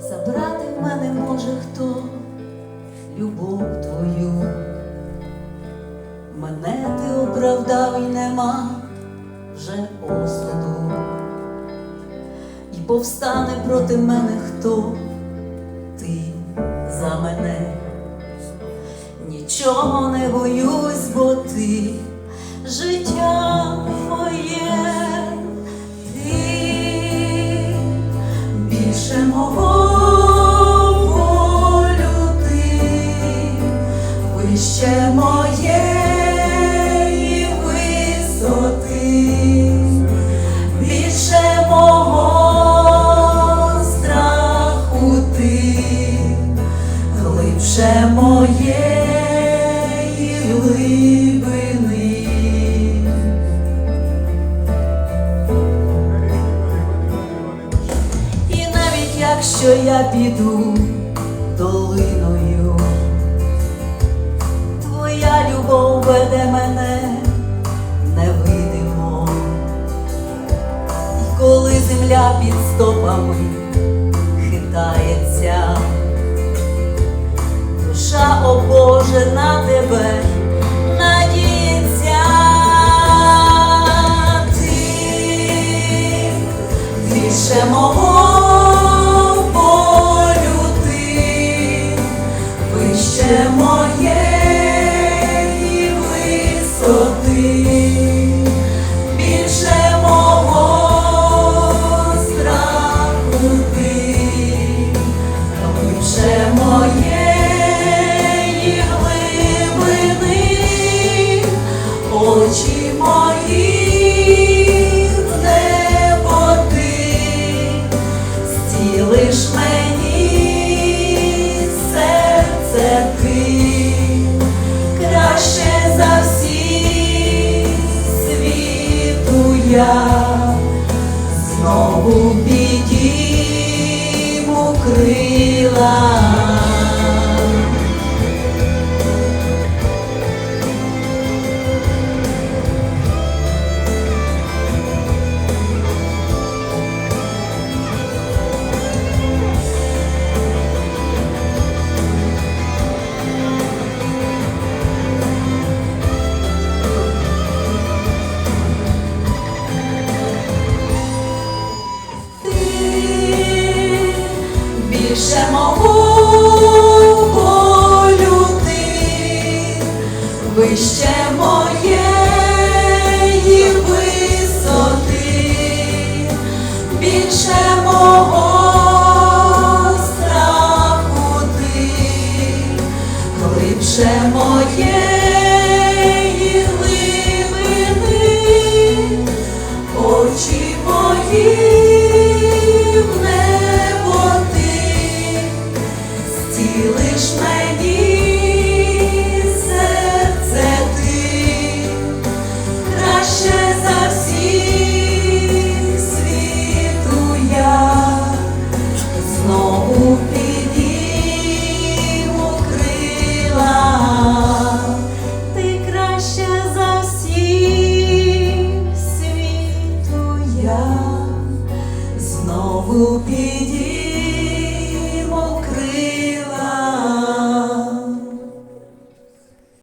забрати в мене може хто? Любов твою, мене ти оправдав і нема вже осуду, і повстане проти мене хто? Ти за мене, нічого не боюсь. бо ти глибше моєї глибини. І навіть якщо я піду долиною, твоя любов веде мене коли земля під стопами хитається, душа, о Боже, на тебе надіється. Ти більше мого болю ти, вище моєї висоти, стілиш мені серце ти, краще за всі світу я знову підійму крила. Глибше моєї глибини, очі мої всіх світу я знову підійму